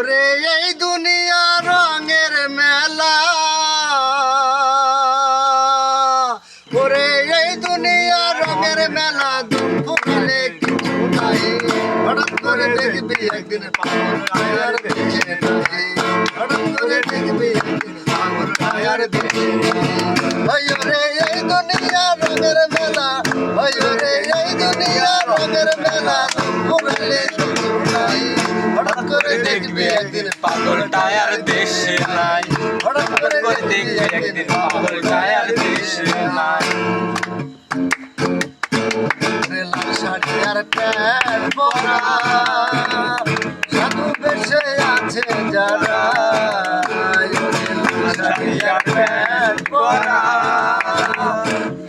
ওরে, এই দুনিয়া রঙের মেলা। ওরে, এই দুনিয়া রঙের মেলা, দুঃখ কালে কিছু নাই। হঠাৎ করে দেখবি একদিন পাগল হঠাৎ করে দেখবি এই দুনিয়া রঙের মেলা। ওরে, এই দুনিয়া রঙের মেলা, দুঃখ কালে দেখবি একদিন পাগল টায়ার দেশে নাই। হঠাৎ করে দেখবে একদিন পাগল টায়ার দেশে নাই। সাধু বেশে আছে যারা।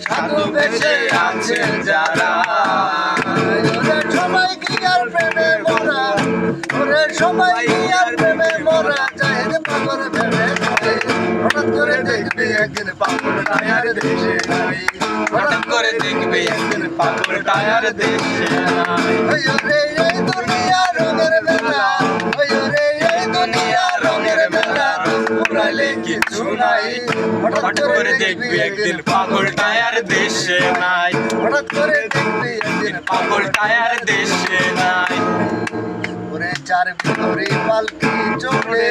সাধু বেশে আছে যারা। সবাই কি আর প্রেমে মরা সবাই টায়ার দেশে নাই। হঠাৎ করে দেখবে একদিন পাগল টায়ার দেশে নাই। রে এই দুনিয়া রঙের মেলা। রে এই দুনিয়া রঙের মেলা। পুরালে কিছু নাই। হঠাৎ করে দেখবি একদিন পাগল টায়ার দেশে নাই। হঠাৎ করে দেখবি একদিন পাগল টায়ার দেশে নাই। ওরে চার ভিতরে পালকি চলে